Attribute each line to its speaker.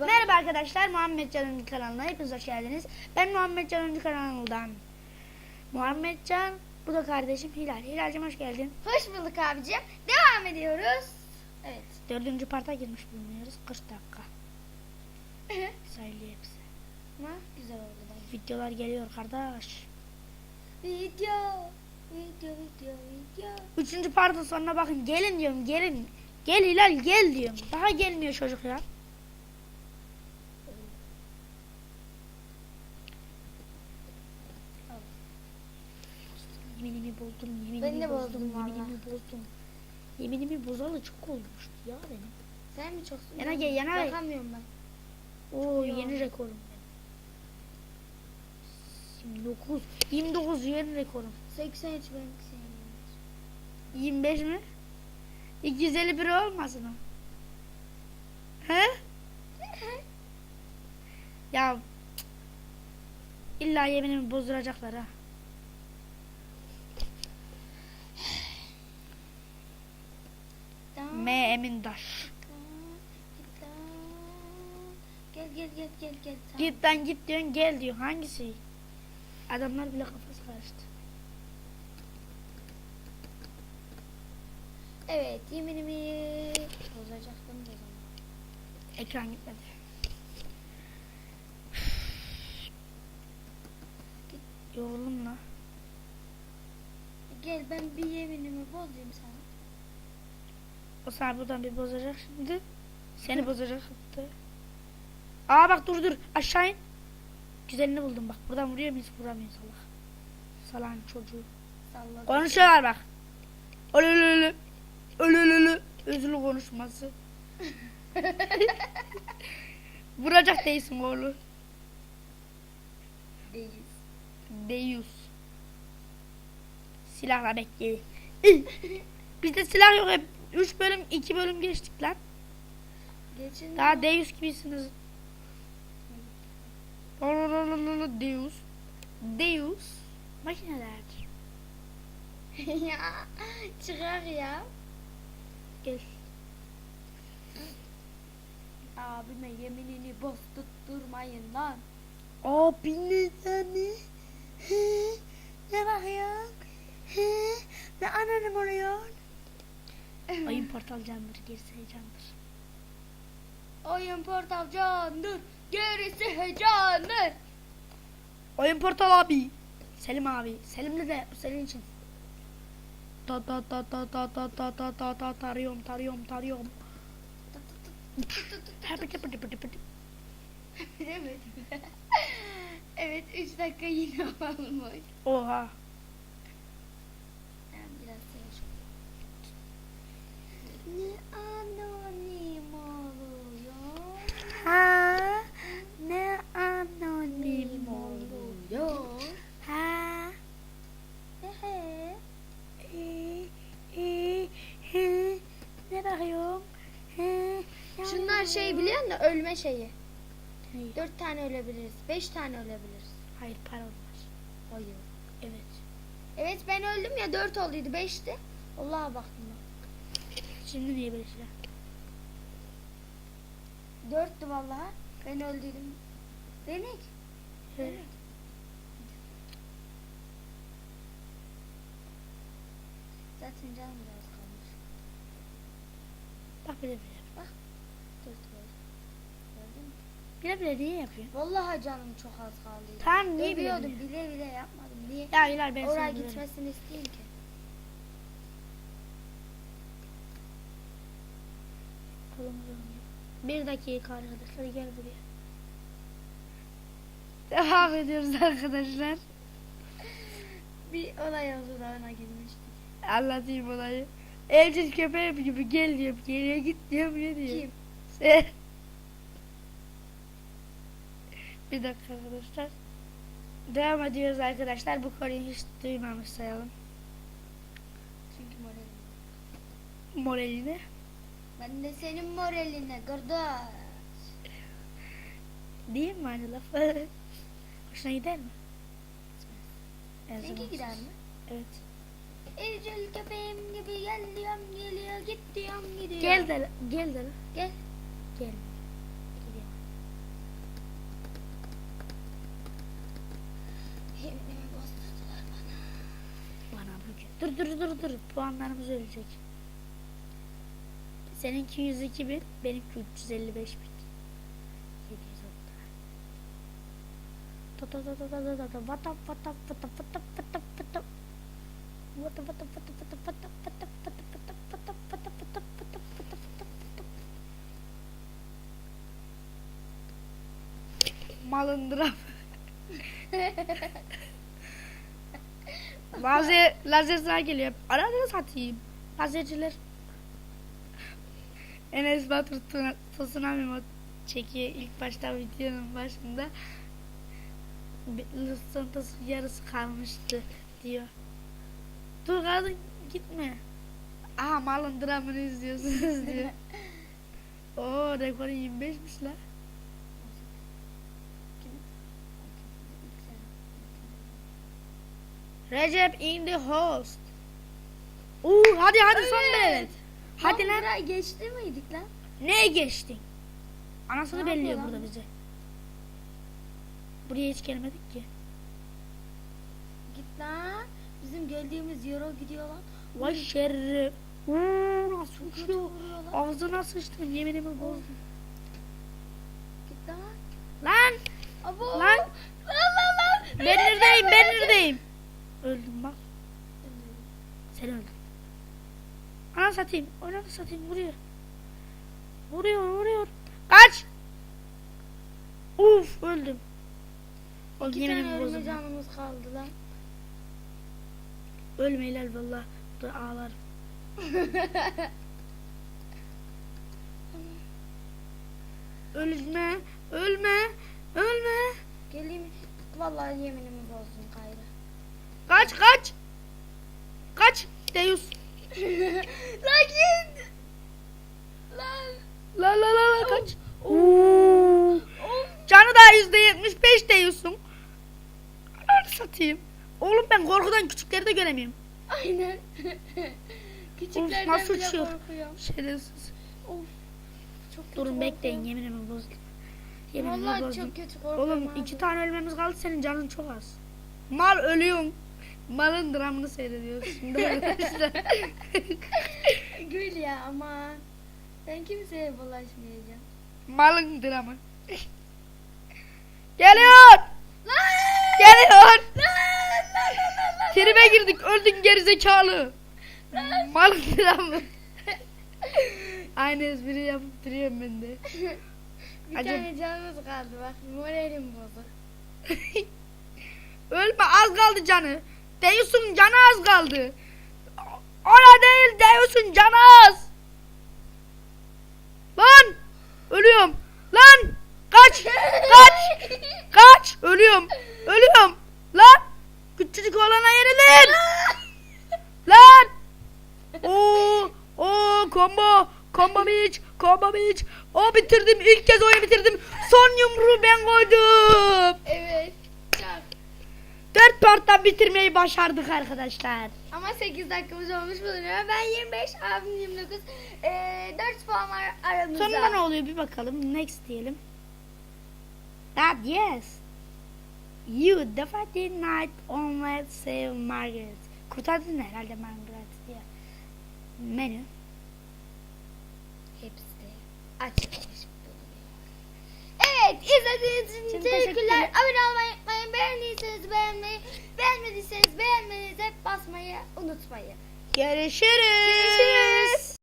Speaker 1: Merhaba arkadaşlar Muhammed Can kanalına hepiniz hoş geldiniz. Ben Muhammed Can kanalından. Muhammed Can bu da kardeşim Hilal. Hilal'cim hoş geldin.
Speaker 2: Hoş bulduk abicim. Devam ediyoruz. Evet.
Speaker 1: Dördüncü parta girmiş bulunuyoruz. 40 dakika. Sayılı hepsi.
Speaker 2: Ama güzel oldu bence.
Speaker 1: Videolar geliyor kardeş.
Speaker 2: Video. Video video video.
Speaker 1: Üçüncü partın sonuna bakın gelin diyorum gelin. Gel Hilal gel diyorum. Daha gelmiyor çocuk ya. Yeminimi bozdum, yeminimi
Speaker 2: Ben de
Speaker 1: bozdum,
Speaker 2: bozdum valla.
Speaker 1: yeminimi bozdum. Yeminimi bozalı çok olmuştu ya benim.
Speaker 2: Sen mi çoksun?
Speaker 1: Yana gel, yana gel.
Speaker 2: Bakamıyorum ben.
Speaker 1: Oo yeni rekorum benim. 29, 29 yeni rekorum.
Speaker 2: 83 ben
Speaker 1: 25 mi? 251 olmasın o? He? ya illa yeminimi bozduracaklar ha. M Emindaş.
Speaker 2: Gel gel gel gel gel. Tamam.
Speaker 1: Git lan git diyorsun gel diyor. Hangisi? Adamlar bile kafası karıştı.
Speaker 2: Evet yeminimi bozacaktım da zaman.
Speaker 1: Ekran gitmedi. Yoruldum la.
Speaker 2: Gel ben bir yeminimi bozayım sana.
Speaker 1: O sana buradan bir bozacak şimdi. Seni bozacak şimdi. Aa bak dur dur aşağı in. Güzelini buldum bak. Buradan vuruyor muyuz vuramıyoruz salak. Salağın çocuğu.
Speaker 2: Salladım.
Speaker 1: Konuşuyorlar bak. Ölülülü. Ölülülü. Özlü konuşması. Vuracak değilsin oğlu.
Speaker 2: Değil.
Speaker 1: Deyus. Silahla bekleyin. Bizde silah yok hep. 3 bölüm 2 bölüm geçtik lan.
Speaker 2: Geçin.
Speaker 1: Daha Deus gibisiniz. Deus. Deus. Makinelerdir.
Speaker 2: ya çıkar ya.
Speaker 1: Gel.
Speaker 2: Abime yeminini bozdurtturmayın lan.
Speaker 1: Abi ne seni? Ne bakıyorsun? Ne ananım oluyor? Ayın portal candır, gerisi heyecandır.
Speaker 2: Oyun portal candır. Gerisi heyecandır.
Speaker 1: Oyun portal abi. Selim abi. Selim'le de senin için. Ta ta ta ta ta ta ta ta ta ta tarıyorum tarıyorum tarıyorum.
Speaker 2: Evet 3 dakika yine olmuş.
Speaker 1: Oha.
Speaker 2: Ben biraz yavaş Ne anonim oluyor.
Speaker 1: Ha ne anonim
Speaker 2: oluyor.
Speaker 1: Ha
Speaker 2: Hehe.
Speaker 1: e e he He.
Speaker 2: Şunlar şey biliyor musun? Ölme şeyi.
Speaker 1: Hayır.
Speaker 2: 4 tane ölebiliriz. 5 tane ölebiliriz.
Speaker 1: Hayır para olmaz.
Speaker 2: Hayır.
Speaker 1: Evet.
Speaker 2: Evet ben öldüm ya 4 olduydu 5'ti. Allah'a baktım ben.
Speaker 1: Şimdi niye böyle şeyler?
Speaker 2: 4'tü vallahi. Ben öldüydüm. Denek.
Speaker 1: Evet.
Speaker 2: Zaten canım kalmış.
Speaker 1: Bak bile bile.
Speaker 2: 4 oldu. Gördün mü?
Speaker 1: Bile bile niye yapıyorsun?
Speaker 2: Vallahi canım çok az kaldıydı.
Speaker 1: Tamam niye bile bile?
Speaker 2: bile bile yapmadım. Niye?
Speaker 1: Ya Hilal ben
Speaker 2: Oraya gitmesini isteyeyim ki.
Speaker 1: Kolumuz oynuyor. Bir dakika arkadaşlar gel buraya. Devam ediyoruz arkadaşlar.
Speaker 2: Bir olay oldu da ona girmiştik.
Speaker 1: Anlatayım olayı. Evcil köpeğim gibi gel diyorum. Geliyor git diyorum ne diyor.
Speaker 2: Kim?
Speaker 1: Sen. Bir dakika arkadaşlar. Devam ediyoruz arkadaşlar. Bu konuyu hiç duymamış sayalım.
Speaker 2: Çünkü moralim.
Speaker 1: Moralini.
Speaker 2: Ben de senin moraline kardeş.
Speaker 1: Değil mi aynı lafı? Hoşuna gider mi?
Speaker 2: Seninki gider mi?
Speaker 1: Evet.
Speaker 2: Evcil köpeğim gibi gel diyorum geliyor git gidiyor.
Speaker 1: Gel de gel de
Speaker 2: gel.
Speaker 1: Gel. Gidiyor. Yeminimi bozdular bana. Bana bugün. Dur dur dur dur puanlarımız ölecek. Seninki 102 bin, benimki 355 bin. 710. Ta ta ta ta ta ta ta ta ta ta ta ta ta ta ta Vata vata vata vata vata vata vata vata vata vata vata vata vata vata vata. Malındıra. Lazer, lazerler geliyor. Arada satayım. Lazerciler. Enes Batur Tsunami mod çekiyor ilk başta videonun başında. Santos yarısı kalmıştı diyor. Dur kadın gitme. Aha malın dramını izliyorsunuz diyor. Oo rekoru 25'miş la. Recep in the host. Oo hadi hadi son
Speaker 2: Evet.
Speaker 1: evet. Hadi
Speaker 2: Lan
Speaker 1: lan.
Speaker 2: geçti miydik lan?
Speaker 1: Neye geçtin? Anasını
Speaker 2: Ne
Speaker 1: belliyor burada bize. Buraya hiç gelmedik ki.
Speaker 2: Git lan. Bizim geldiğimiz euro gidiyor lan.
Speaker 1: Vay şerri. Uuu nasıl uçuyor. Ağzına sıçtım yeminimi bozdum.
Speaker 2: Git lan.
Speaker 1: Lan
Speaker 2: Abo.
Speaker 1: Lan.
Speaker 2: Lan lan lan.
Speaker 1: ben neredeyim ben neredeyim. Öldüm bak. Sen öldün. Ana satayım. Ananı satayım vuruyor. Vuruyor vuruyor. Kaç. Uf öldüm.
Speaker 2: İki
Speaker 1: yeminimi
Speaker 2: tane ölme canımız kaldı lan.
Speaker 1: Ölmeyler valla. Burada ağlarım. Ölme, ölme, ölme.
Speaker 2: Geleyim. Vallahi yeminimi bozdum gayrı.
Speaker 1: Kaç, kaç. Kaç. Deus.
Speaker 2: lan git. Lan.
Speaker 1: La la la la kaç. Oo.
Speaker 2: Of.
Speaker 1: Canı daha yüzde yetmiş beş Deus'un. Ananı satayım. Oğlum ben korkudan de göremiyorum.
Speaker 2: Aynen. Küçüklerden
Speaker 1: nasıl
Speaker 2: bile
Speaker 1: uçuyor?
Speaker 2: korkuyorum.
Speaker 1: Şerefsiz.
Speaker 2: Of. Çok kötü
Speaker 1: Durun bekleyin yeminimi bozdum. Yeminimi
Speaker 2: Vallahi
Speaker 1: bozdum.
Speaker 2: çok kötü korkuyorum
Speaker 1: Oğlum
Speaker 2: abi.
Speaker 1: iki tane ölmemiz kaldı senin canın çok az. Mal ölüyorsun. Malın dramını seyrediyoruz şimdi arkadaşlar.
Speaker 2: Gül ya ama. Ben kimseye bulaşmayacağım.
Speaker 1: Malın dramı. Geliyor.
Speaker 2: Lan!
Speaker 1: Geliyor.
Speaker 2: Lan!
Speaker 1: Tribe girdik öldün gerizekalı. Malın dramı. Aynı espri yapıp duruyorum ben de.
Speaker 2: Bir
Speaker 1: Acı-
Speaker 2: tane canımız kaldı bak. Moralim bozuk.
Speaker 1: Ölme az kaldı canı. Deus'un canı az kaldı. Ona değil Deus'un canı az. Lan! Ölüyorum. Lan! Kaç! Kaç! Kaç! Ölüyorum. Ölüyorum. Lan! Küçücük olana yerilir. Lan! Oo! Oo! Combo! Beach! Combo beach! O bitirdim. İlk kez oyunu bitirdim. Son yumruğu ben koydum.
Speaker 2: evet.
Speaker 1: Dört parttan bitirmeyi başardık arkadaşlar.
Speaker 2: Ama 8 dakikamız olmuş bulunuyor. Ben 25, abim 29. Ee, 4 puan var aramızda.
Speaker 1: Sonunda ne oluyor bir bakalım. Next diyelim. That yes. You defeated Knight Only Save Margaret. Kurtardın herhalde Margaret diye. Menü.
Speaker 2: Hepsi de açılmış bulunuyor. Evet izlediğiniz için
Speaker 1: Şimdi
Speaker 2: teşekkürler.
Speaker 1: teşekkürler.
Speaker 2: Abone olmayı unutmayın. Beğendiyseniz beğenmeyi, beğenmediyseniz beğenmenize basmayı unutmayın.
Speaker 1: Görüşürüz.
Speaker 2: Görüşürüz.